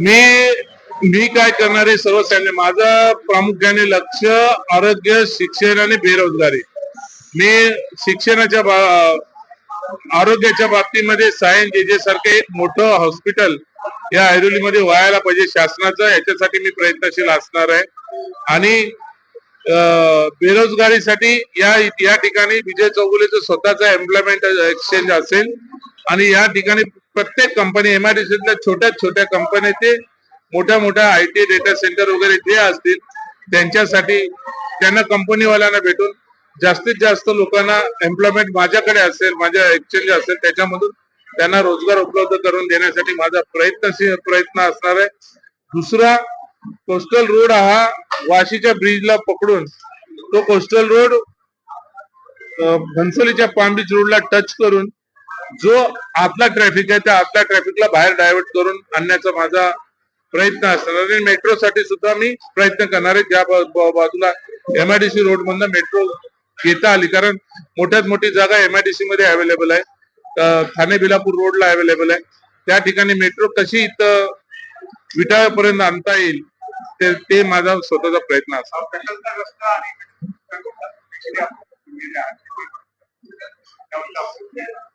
मी मी काय करणार आहे सर्वसामान्य माझं प्रामुख्याने लक्ष आरोग्य शिक्षण आणि बेरोजगारी. मी शिक्षणाच्या बा- आरोग्याच्या बाबतीमध्ये सायन जे जे सारखे एक मोठं हॉस्पिटल या ऐरोलीमध्ये व्हायला पाहिजे शासनाचं याच्यासाठी मी प्रयत्नशील असणार आहे. आणि बेरोजगारीसाठी या या ठिकाणी विजय चौगुलेचं स्वतःचा एम्प्लॉयमेंट एक्सचेंज असेल आणि या ठिकाणी प्रत्येक कंपनी एमआयडीसीतल्या छोट्या छोट्या कंपन्या ते मोठ्या मोठ्या आय टी डेटा सेंटर वगैरे जे असतील त्यांच्यासाठी त्यांना कंपनीवाल्यांना भेटून जास्तीत जास्त लोकांना एम्प्लॉयमेंट माझ्याकडे असेल माझ्या एक्सचेंज असेल त्याच्यामधून त्यांना रोजगार उपलब्ध करून देण्यासाठी माझा प्रयत्नशील प्रयत्न असणार आहे. दुसरा कोस्टल रोड हा वाशीच्या ब्रिजला पकडून तो कोस्टल रोड घनसोलीच्या पाम बीच रोडला टच करून जो आतला ट्रॅफिक आहे त्या आतल्या ट्रॅफिकला बाहेर डायव्हर्ट करून आणण्याचा माझा प्रयत्न असणार आणि मेट्रोसाठी सुद्धा मी प्रयत्न करणार आहे. ज्या बाजूला एमआयडीसी रोड मधनं मेट्रो घेता आली. कारण मोठ्यात मोठी जागा एमआयडीसी मध्ये अवेलेबल आहे. ठाणे बिलापूर रोडला अवेलेबल आहे. त्या ठिकाणी मेट्रो कशी इथं विटाळ्यापर्यंत आणता येईल ते ते माझा स्वतःचा प्रयत्न असणार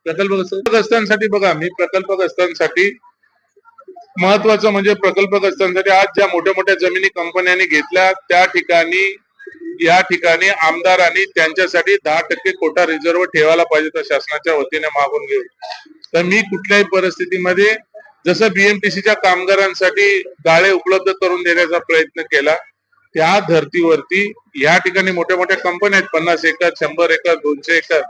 प्रकल्पग्रस्तांसाठी बघा मी प्रकल्पग्रस्तांसाठी महत्वाचं म्हणजे प्रकल्पग्रस्तांसाठी आज ज्या मोठ्या मोठ्या जमिनी कंपन्यांनी घेतल्या त्या ठिकाणी या ठिकाणी आमदारांनी त्यांच्यासाठी दहा टक्के कोटा रिझर्व ठेवायला पाहिजे तर शासनाच्या वतीने मागून घेऊ तर मी कुठल्याही परिस्थितीमध्ये जसं बीएमटीसीच्या कामगारांसाठी गाळे उपलब्ध करून देण्याचा प्रयत्न केला त्या धर्तीवरती या ठिकाणी मोठ्या मोठ्या कंपन्या आहेत पन्नास एकर शंभर एकर दोनशे एकर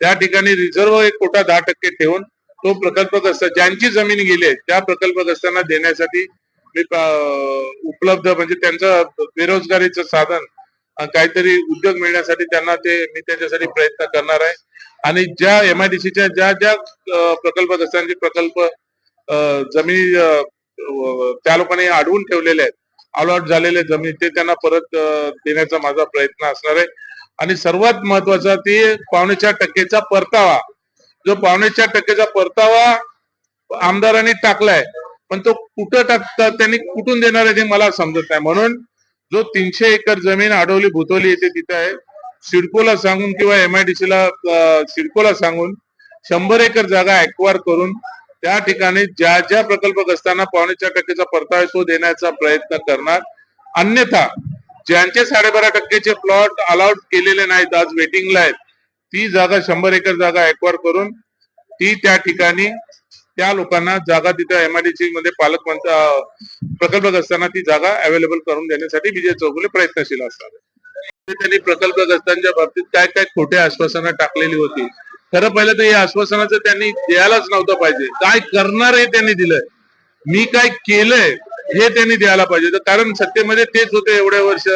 त्या ठिकाणी रिझर्व्ह एक कोटा दहा टक्के ठेवून तो प्रकल्पग्रस्त ज्यांची जमीन गेली आहे त्या प्रकल्पग्रस्तांना देण्यासाठी मी उपलब्ध म्हणजे त्यांचं बेरोजगारीचं साधन काहीतरी उद्योग मिळण्यासाठी त्यांना ते मी त्यांच्यासाठी प्रयत्न करणार आहे. आणि ज्या एमआयडीसीच्या ज्या ज्या प्रकल्पग्रस्तांचे प्रकल्प जमीन जमिनी त्या लोकांनी अडवून ठेवलेले आहेत अलॉट झालेले जमीन ते त्यांना परत देण्याचा माझा प्रयत्न असणार आहे. आणि सर्वात महत्त्वाचा ते पावणे चार टक्केचा परतावा. जो पावणे चार टक्केचा परतावा आमदारांनी टाकलाय पण तो कुठं टाकतात त्यांनी कुठून देणार आहे ते मला समजत नाही. म्हणून जो तीनशे एकर जमीन आडवली भुतवली येते तिथं आहे. सिडकोला सांगून किंवा एमआयडीसी ला सिडकोला सांगून शंभर एकर जागा ऍक्वायर करून त्या ठिकाणी ज्या ज्या प्रकल्पग्रस्तांना पावणे चार टक्केचा परतावा तो देण्याचा प्रयत्न करणार. अन्यथा ज्यांचे साडेबारा टक्केचे प्लॉट अलाउड केलेले नाहीत आज वेटिंगला आहेत ती जागा शंभर एकर जागा ऍक्वायर करून ती त्या ठिकाणी त्या लोकांना जागा तिथं एमआयडीसी मध्ये पालक अं, प्रकल्पग्रस्तांना ती जागा अवेलेबल करून देण्यासाठी विजय चौगुले प्रयत्नशील असणार त्यांनी प्रकल्पग्रस्तांच्या बाबतीत काय काय खोटे आश्वासनं टाकलेली होती. खरं पहिलं तर या आश्वासनाचं त्यांनी द्यायलाच नव्हतं पाहिजे. काय करणार हे त्यांनी दिलंय. मी काय केलंय? हे त्यांनी द्यायला पाहिजे. कारण सत्तेमध्ये तेच होते एवढे वर्ष.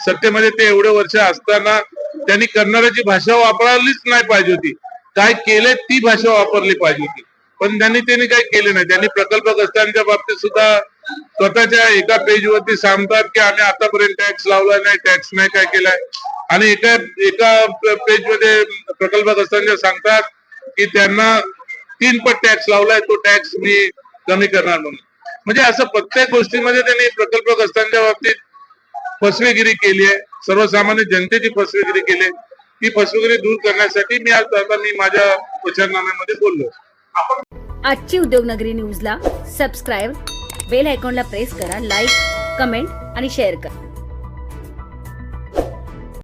सत्तेमध्ये ते एवढे वर्ष असताना त्यांनी करणाऱ्याची भाषा वापरायलीच नाही पाहिजे होती. काय केलंय ती भाषा वापरली पाहिजे होती. पण त्यांनी त्यांनी काही केले नाही. त्यांनी प्रकल्पग्रस्तांच्या बाबतीत सुद्धा स्वतःच्या एका पेज वरती सांगतात की आम्ही आतापर्यंत टॅक्स लावला नाही टॅक्स नाही काय केलाय. आणि एका एका पेजमध्ये प्रकल्पग्रस्तांच्या सांगतात की त्यांना तीन पट टॅक्स लावलाय तो टॅक्स मी कमी करणार म्हणून. म्हणजे असं प्रत्येक गोष्टीमध्ये त्यांनी प्रकल्पग्रस्तांच्या बाबतीत फसवेगिरी केली आहे. सर्वसामान्य जनतेची फसवेगिरी केली आहे. ती फसवेगिरी दूर करण्यासाठी मी आज आता मी माझ्या प्रचारनाम्यामध्ये बोललो आजची उद्योगनगरी न्यूजला सबस्क्राईब बेल आयकॉनला प्रेस करा लाईक कमेंट आणि शेअर करा.